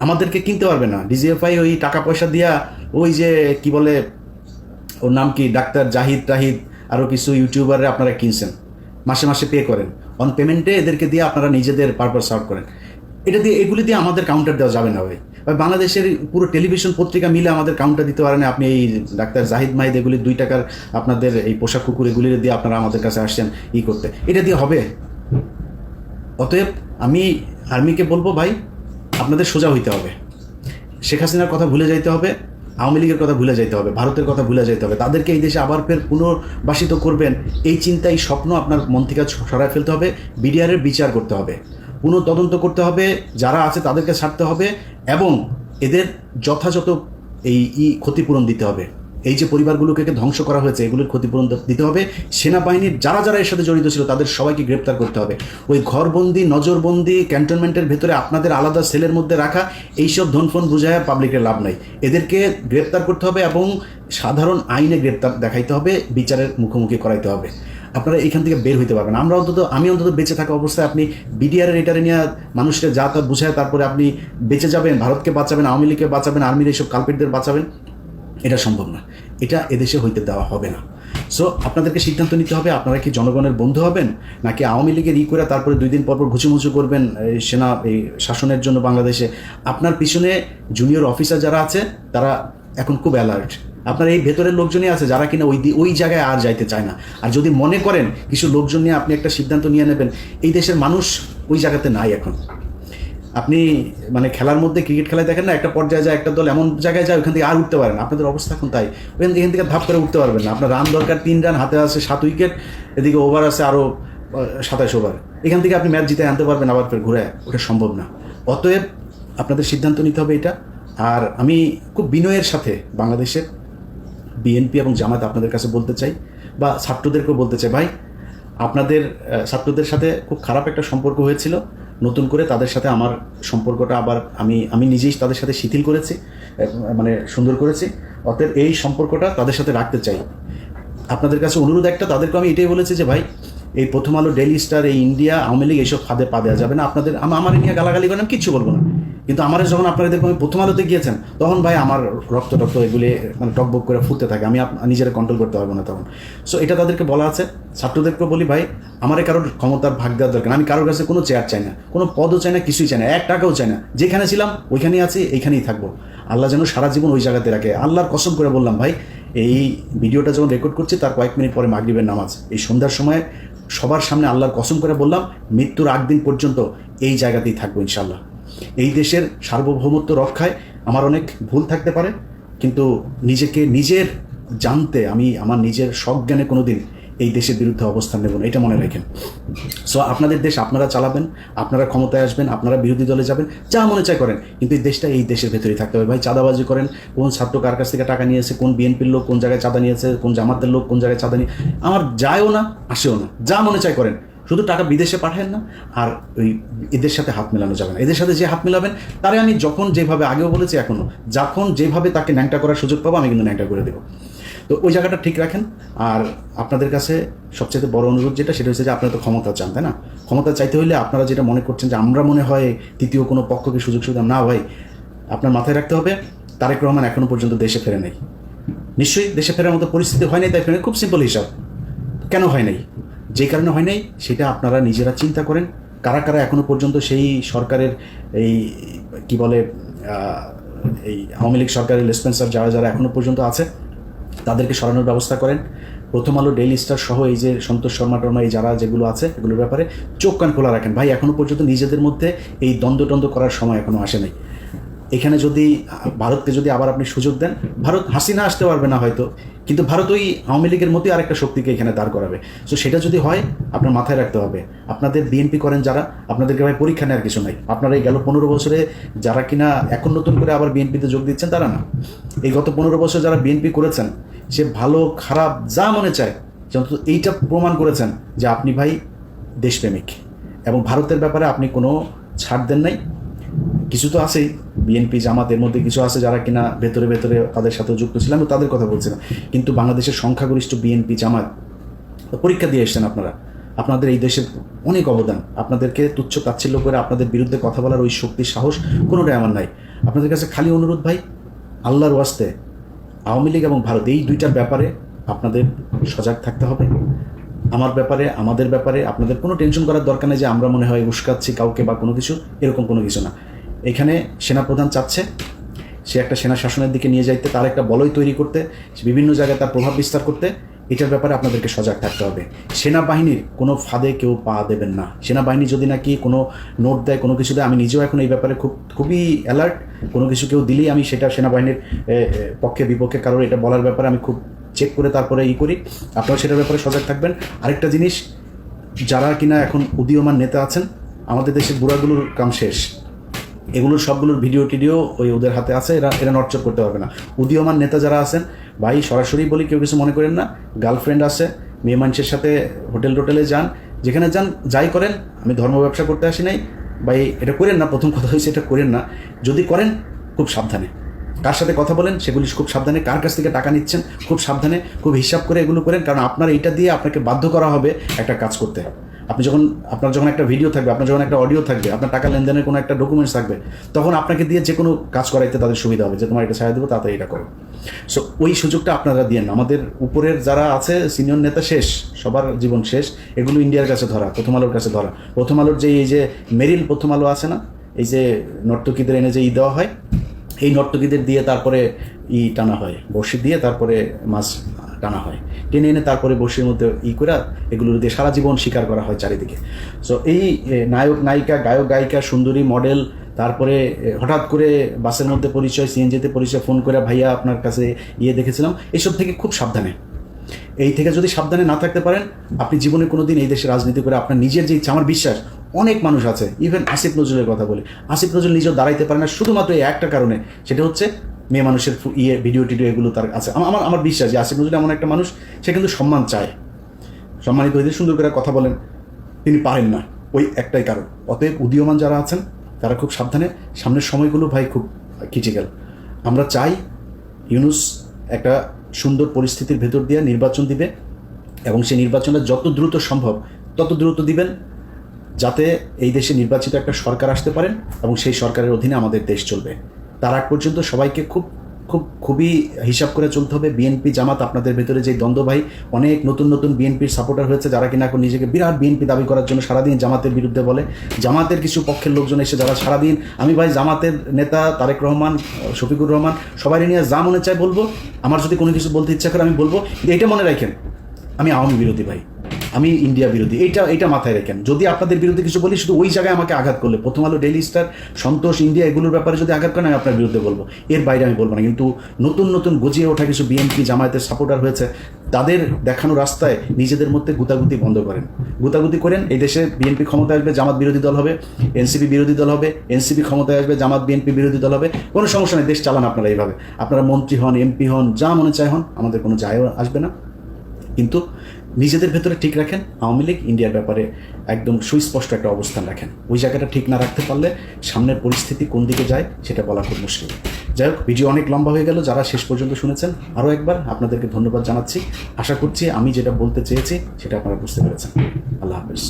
আমাদেরকে কিনতে পারবে না। ডিজিএফআই ওই টাকা পয়সা দিয়া ওই যে, কি বলে, ওর নাম কি? ডাক্তার জাহিদ টাহিদ আরও কিছু ইউটিউবারে আপনারা কিনছেন। মাসে মাসে পে করেন। অন পেমেন্টে এদেরকে দিয়ে আপনারা নিজেদের পারপাস সার্ভ করেন। এটা দিয়ে, এগুলি দিয়ে আমাদের কাউন্টার দেওয়া যাবে না ভাই। বাংলাদেশের পুরো টেলিভিশন পত্রিকা মিলে আমাদের কাউন্টার দিতে পারেন। আপনি এই ডাক্তার জাহিদ মাহিদ, এগুলি দুই টাকার আপনাদের এই পোশাক কুকুর, এগুলি দিয়ে আপনারা আমাদের কাছে আসছেন ই করতে। এটা দিয়ে হবে? অতএব আমি আর্মিকে বলব ভাই আপনাদের সোজা হইতে হবে। শেখ হাসিনার কথা ভুলে যাইতে হবে, আওয়ামী লীগের কথা ভুলে যাইতে হবে, ভারতের কথা ভুলে যাইতে হবে। তাদেরকে এই দেশে আবার ফের পুনর্বাসিত করবেন, এই চিন্তা এই স্বপ্ন আপনার মন থেকে সরায় ফেলতে হবে বিডিআরের বিচার করতে হবে। পুনঃ তদন্ত করতে হবে, যারা আছে তাদেরকে ছাড়তে হবে এবং এদের যথাযথ এই ই ক্ষতিপূরণ দিতে হবে। এই যে পরিবারগুলোকে ধ্বংস করা হয়েছে, এগুলোর ক্ষতিপূরণ দিতে হবে। সেনাবাহিনীর যারা যারা এর সাথে জড়িত ছিল, তাদের সবাইকে গ্রেপ্তার করতে হবে। ওই ঘরবন্দি, নজরবন্দি, ক্যান্টনমেন্টের ভেতরে আপনাদের আলাদা সেলের মধ্যে রাখা, এইসব ধনফোন বুঝায় পাবলিকের লাভ নাই। এদেরকে গ্রেপ্তার করতে হবে এবং সাধারণ আইনে গ্রেপ্তার দেখাইতে হবে, বিচারের মুখোমুখি করাইতে হবে। আপনারা এখান থেকে বের হইতে পারবেন। আমরা অন্তত, আমি অন্তত বেঁচে থাকা অবস্থায় আপনি বিডিআরের এটারে নিয়ে মানুষকে যা তা বুঝায়, তারপরে আপনি বেঁচে যাবেন, ভারতকে বাঁচাবেন, আওয়ামী লীগকে বাঁচাবেন, আর্মির এইসব কালপিটদের বাঁচাবেন। এটা সম্ভব না। এটা এদেশে হইতে দেওয়া হবে না। সো আপনাদেরকে সিদ্ধান্ত নিতে হবে, আপনারা কি জনগণের বন্ধু হবেন, নাকি আওয়ামী লীগের ই করে তারপরে দুই দিন পর পর ঘুচুমুচু করবেন সেনা, এই শাসনের জন্য বাংলাদেশে? আপনার পিছনে জুনিয়র অফিসার যারা আছে, তারা এখন খুব অ্যালার্ট আপনার এই ভেতরের লোকজনই আছে, যারা কিনা ওই ওই জায়গায় আর যাইতে চায় না। আর যদি মনে করেন, কিছু লোকজন নিয়ে আপনি একটা সিদ্ধান্ত নিয়ে নেবেন, এই দেশের মানুষ ওই জায়গাতে নাই এখন। আপনি মানে খেলার মধ্যে ক্রিকেট খেলায় দেখেন না, একটা পর্যায়ে যায়, একটা দল এমন জায়গায় যায়, ওখান থেকে আর উঠতে পারেন আপনাদের অবস্থা এখন তাই। ওখান এখান থেকে ধাপ করে উঠতে পারবেন না। আপনার রান দরকার তিন রান, হাতে আছে সাত উইকেট এদিকে ওভার আছে আরও সাতাশ ওভার এখান থেকে আপনি ম্যাচ জিতে আনতে পারবেন আবার ফের ঘুরে। ওটা সম্ভব না। অতএব আপনাদের সিদ্ধান্ত নিতে হবে এটা। আর আমি খুব বিনয়ের সাথে বাংলাদেশের বিএনপি এবং জামাত আপনাদের কাছে বলতে চাই, বা ছাত্রদেরকেও বলতে চাই, ভাই, আপনাদের ছাত্রদের সাথে খুব খারাপ একটা সম্পর্ক হয়েছিল। নতুন করে তাদের সাথে আমার সম্পর্কটা আবার আমি আমি নিজেই তাদের সাথে শিথিল করেছি মানে সুন্দর করেছি। অতএব এই সম্পর্কটা তাদের সাথে রাখতে চাই। আপনাদের কাছে অনুরোধ একটা, তাদেরকে আমি এটাই বলেছি যে ভাই, এই প্রথম আলো ডেলি স্টার এই ইন্ডিয়া আওয়ামী লীগ, এইসব ফাঁদে পা দেওয়া যাবে না। আপনাদের আমার নিয়ে গালাগালি করেন কিছু বলব না। কিন্তু আমার যখন আপনারা দেখবেন প্রথম আলোতে গিয়েছেন, তখন ভাই আমার রক্ত টক্ত এগুলি মানে টকবক করে ফুটতে থাকে, আমি নিজেরা কন্ট্রোল করতে পারব না তখন। সো এটা তাদেরকে বলা আছে। ছাত্রদেরকে বলি, ভাই, আমার কারোর ক্ষমতার ভাগ দেওয়ার দরকার আমি কারোর কাছে কোনো চেয়ার চাই না, কোনো পদও চাই না, কিছুই চাই না, এক টাকাও চাই না। যেখানে ছিলাম, ওইখানেই আছি, এইখানেই থাকব। আল্লাহ যেন সারা জীবন ওই জায়গাতে রাখে। আল্লাহর কসম করে বললাম, ভাই, এই ভিডিওটা যখন রেকর্ড করছি, তার কয়েক মিনিট পরে মাগরিবের নামাজ। এই সন্ধ্যার সময় সবার সামনে আল্লাহর কসম করে বললাম, মৃত্যুর আগ দিন পর্যন্ত এই জায়গাতেই থাকব ইনশাল্লাহ এই দেশের সার্বভৌমত্ব রক্ষায় আমার অনেক ভুল থাকতে পারে, কিন্তু নিজেকে নিজের জানতে আমি আমার নিজের সজ্ঞানে কোনো দিন এই দেশের বিরুদ্ধে অবস্থান নেব না, এটা মনে রাখেন। সো আপনাদের দেশ আপনারা চালাবেন, আপনারা ক্ষমতায় আসবেন, আপনারা বিরোধী দলে যাবেন, যা মনে চায় করেন, কিন্তু এই দেশটা এই দেশের ভেতরেই থাকতে হবে। ভাই, চাঁদাবাজি করেন, কোন ছাত্র কার কাছ থেকে টাকা নিয়েছে, কোন বিএনপির লোক কোন জায়গায় চাঁদা নিয়েছে, কোন জামাতের লোক কোন জায়গায় চাঁদা নিয়ে আমার যায়ও না, আসেও না, যা মনে চায় করেন শুধু টাকা বিদেশে পাঠান না, আর ওই এদের সাথে হাত মেলানো যাবে না। এদের সাথে যে হাত মেলাবেন, তারে আমি যখন যেভাবে আগেও বলেছি এখনও যখন যেভাবে তাকে ন্যাংটা করার সুযোগ পাবো, আমি কিন্তু ন্যাংটা করে দেবো। তো ওই জায়গাটা ঠিক রাখেন। আর আপনাদের কাছে সবচেয়ে বড় অনুরোধ যেটা, সেটা হচ্ছে যে আপনারা তো ক্ষমতা চান, তাই না? ক্ষমতা চাইতে হলে আপনারা যেটা মনে করছেন যে আমরা মনে হয় তৃতীয় কোনো পক্ষকে সুযোগ সুবিধা না ভাই আপনার মাথায় রাখতে হবে, তারেক রহমান এখনও পর্যন্ত দেশে ফেরে নাই। নিশ্চয়ই দেশে ফেরার মতো পরিস্থিতি হয় নাই, তাই ফেরে খুব সিম্পল হিসাব। কেন হয় নাই? যে কারণে হয় নাই, সেটা আপনারা নিজেরা চিন্তা করেন। কারা কারা এখনও পর্যন্ত সেই সরকারের এই, কি বলে এই আওয়ামী লীগ সরকারের লেসপেন্সার যারা যারা এখনও পর্যন্ত আছে, তাদেরকে সরানোর ব্যবস্থা করেন। প্রথম আলো, ডেইলি স্টার সহ এই যে সন্তোষ শর্মা টর্মা, এই যারা যেগুলো আছে, এগুলোর ব্যাপারে চোখ কান খোলা রাখেন। ভাই, এখনও পর্যন্ত নিজেদের মধ্যে এই দ্বন্দ্ব টন্দ্ব করার সময় এখনও আসে নাই। এখানে যদি, ভারতকে যদি আবার আপনি সুযোগ দেন, ভারত হাসিনা আসতে পারবে না হয়তো, কিন্তু ভারত ওই আওয়ামী লীগের মতোই আরেকটা শক্তিকে এখানে দাঁড় করাবে। সো সেটা যদি হয়, আপনার মাথায় রাখতে হবে। আপনাদের বিএনপি করেন যারা, আপনাদেরকে ভাই পরীক্ষা নেওয়ার কিছু নাই। আপনারা এই গেল পনেরো বছরে যারা কিনা এখন নতুন করে আবার বিএনপিতে যোগ দিচ্ছেন, তারা না। এই গত পনেরো বছর যারা বিএনপি করেছেন, সে ভালো, খারাপ যা মনে চায় অন্তত এইটা প্রমাণ করেছেন যে আপনি ভাই দেশপ্রেমিক। এবং ভারতের ব্যাপারে আপনি কোনো ছাড় দেন নাই। কিছু তো আছেই। বিএনপি জামাতের মধ্যে কিছু আছে যারা কিনা ভেতরে ভেতরে তাদের সাথে যুক্ত ছিলাম, আমি তাদের কথা বলছিলাম কিন্তু বাংলাদেশের সংখ্যাগরিষ্ঠ বিএনপি জামাত, পরীক্ষা দিয়ে এসছেন আপনারা। আপনাদের এই দেশের অনেক অবদান। আপনাদেরকে তুচ্ছ তাচ্ছিল্য করে আপনাদের বিরুদ্ধে কথা বলার ওই শক্তি সাহস কোনোটাই আমার নাই। আপনাদের কাছে খালি অনুরোধ ভাই, আল্লাহর ওয়াস্তে আওয়ামী লীগ এবং ভারত, এই দুইটার ব্যাপারে আপনাদের সজাগ থাকতে হবে। আমার ব্যাপারে, আমাদের ব্যাপারে আপনাদের কোনো টেনশন করার দরকার নেই যে আমরা মনে হয় উস্কাচ্ছি কাউকে বা কোনো কিছু, এরকম কোনো কিছু না। এখানে সেনাপ্রধান চাচ্ছে সে একটা সেনা শাসনের দিকে নিয়ে যাইতে, তার একটা বলয় তৈরি করতে বিভিন্ন জায়গায় তার প্রভাব বিস্তার করতে, এটার ব্যাপারে আপনাদেরকে সজাগ থাকতে হবে। সেনাবাহিনীর কোনো ফাঁদে কেউ পা দেবেন না। সেনাবাহিনী যদি নাকি কোনো নোট দেয়, কোনো কিছু দেয়, আমি নিজেও এখন এই ব্যাপারে খুব, খুবই অ্যালার্ট কোনো কিছু কেউ দিলেই আমি সেটা সেনাবাহিনীর পক্ষে, বিপক্ষে কারোর এটা বলার ব্যাপারে আমি খুব চেক করে তারপরে ই করি। আপনারা সেটার ব্যাপারে সজাগ থাকবেন। আরেকটা জিনিস, যারা কিনা এখন উদীয়মান নেতা আছেন, আমাদের দেশের বুড়াগুলোর কাম শেষ। এগুলোর সবগুলোর ভিডিও টিডিও ওই ওদের হাতে আছে, এরা এরা নটচক করতে পারবে না। উদীয়মান নেতা যারা আছেন, ভাই, সরাসরি বলি, কেউ কিছু মনে করেন না। গার্লফ্রেন্ড আছে মেয়ে মানুষের সাথে হোটেল টোটেলে যান, যেখানে যান, যাই করেন, আমি ধর্ম ব্যবসা করতে আসি নাই। ভাই, এটা করেন না, প্রথম কথা হয়েছে এটা করেন না। যদি করেন, খুব সাবধানে। কার সাথে কথা বলেন, সেগুলি খুব সাবধানে। কার কাছ থেকে টাকা নিচ্ছেন, খুব সাবধানে। খুব হিসাব করে এগুলো করেন, কারণ আপনার এইটা দিয়ে আপনাকে বাধ্য করা হবে একটা কাজ করতে। আপনি যখন, আপনার যখন একটা ভিডিও থাকবে, আপনার যখন একটা অডিও থাকবে, আপনার টাকা লেনদেনের কোনো একটা ডকুমেন্টস থাকবে, তখন আপনাকে দিয়ে যে কোনো কাজ করাইতে তাদের সুবিধা হবে, যে তোমার এটা ছাড়া দেবো, তাড়াতাড়ি এটা করো সো ওই সুযোগটা আপনারা দিয়েন না। আমাদের উপরের যারা আছে সিনিয়র নেতা শেষ, সবার জীবন শেষ, এগুলো ইন্ডিয়ার কাছে ধরা, প্রথম আলোর কাছে ধরা প্রথম আলোর যে এই যে মেরিল প্রথম আলো আছে না, এই যে নর্তকীদের এনে যে ই দেওয়া হয়, এই নর্তকীদের দিয়ে তারপরে ই টানা হয়, বড়শি দিয়ে তারপরে মাছ টানা হয়। টেনে এনে তারপরে বসির মধ্যে ই করে এগুলো দিয়ে সারা জীবন শিকার করা হয় চারিদিকে। সো এই নায়ক, নায়িকা, গায়ক, গায়িকা, সুন্দরী মডেল তারপরে হঠাৎ করে বাসের মধ্যে পরিচয় সিএনজিতে পরিচয় ফোন করে ভাইয়া আপনার কাছে ইয়ে দেখেছিলাম এইসব থেকে খুব সাবধানে। এই থেকে যদি সাবধানে না থাকতে পারেন, আপনি জীবনে কোনো দিন এই দেশে রাজনীতি করে আপনার নিজের যে ইচ্ছা, আমার বিশ্বাস, অনেক মানুষ আছে ইভেন আসিফ নজরুলের কথা বলি, আসিফ নজরুল নিজেও দাঁড়াইতে পারে না, শুধুমাত্র এই একটা কারণে, সেটা হচ্ছে মেয়ে মানুষের ইয়ে ভিডিও টিডিও এগুলো তার আছে। আমার, আমার- বিশ্বাস যে আসিফ নজরুল এমন একটা মানুষ, সে কিন্তু সম্মান চায়। সম্মানিত হইতে সুন্দর করে কথা বলেন, তিনি পারেন না, ওই একটাই কারণ। অতএব উদীয়মান যারা আছেন, তারা খুব সাবধানে, সামনের সময়গুলো ভাই খুব ক্রিটিক্যাল আমরা চাই ইউনুস একটা সুন্দর পরিস্থিতির ভেতর দিয়ে নির্বাচন দিবে এবং সেই নির্বাচনটা যত দ্রুত সম্ভব, তত দ্রুত দিবেন, যাতে এই দেশে নির্বাচিত একটা সরকার আসতে পারেন এবং সেই সরকারের অধীনে আমাদের দেশ চলবে। তার আগ পর্যন্ত সবাইকে খুব খুব, খুবই হিসাব করে চলতে হবে। বিএনপি জামাত আপনাদের ভেতরে যে দ্বন্দ্ব ভাই, অনেক নতুন নতুন বিএনপির সাপোর্টার হয়েছে যারা কিনা এখন নিজেকে বিরাট বিএনপি দাবি করার জন্য সারাদিন জামাতের বিরুদ্ধে বলে। জামাতের কিছু পক্ষের লোকজন এসে যারা সারাদিন, আমি ভাই জামাতের নেতা তারেক রহমান, শফিকুর রহমান, সবাই নিয়ে যা মনে চায় বলব। আমার যদি কোনো কিছু বলতে ইচ্ছা করে আমি বলব। এটা মনে রাখেন, আমি আওয়ামী বিরোধী ভাই। আমি ইন্ডিয়া বিরোধী। এইটা এইটা মাথায় রেখেন। যদি আপনাদের বিরুদ্ধে কিছু বলি, শুধু ওই জায়গায় আমাকে আঘাত করলে। প্রথম আলো ডেইলি স্টার সন্তোষ ইন্ডিয়া এগুলোর ব্যাপারে যদি আঘাত করেন, আমি আপনার বিরুদ্ধে বলব। এর বাইরে আমি বলব না। কিন্তু নতুন নতুন গজিয়ে ওঠা কিছু বিএনপি জামায়াতের সাপোর্টার হয়েছে, তাদের দেখানো রাস্তায় নিজেদের মধ্যে গুতাগুতি বন্ধ করেন। গুতাগুতি করেন, এই দেশে বিএনপি ক্ষমতায় আসবে, জামাত বিরোধী দল হবে এনসিপি বিরোধী দল হবে এনসিপি ক্ষমতায় আসবে, জামাত বিএনপি বিরোধী দল হবে। কোনো সমস্যা নেই, দেশ চালান আপনারা এইভাবে। আপনারা মন্ত্রী হন এমপি হন, যা মনে চায় হন, আমাদের কোনো যায় আসবে না। কিন্তু নিজেদের ভেতরে ঠিক রাখেন, আওয়ামী লীগ ইন্ডিয়ার ব্যাপারে একদম সুস্পষ্ট একটা অবস্থান রাখেন। ওই জায়গাটা ঠিক না রাখতে পারলে সামনের পরিস্থিতি কোন দিকে যায় সেটা বলা খুব মুশকিল। যাই হোক, ভিডিও অনেক লম্বা হয়ে গেল, যারা শেষ পর্যন্ত শুনেছেন আরও একবার আপনাদেরকে ধন্যবাদ জানাচ্ছি। আশা করছি আমি যেটা বলতে চেয়েছি সেটা আপনারা বুঝতে পেরেছেন। আল্লাহ হাফেজ।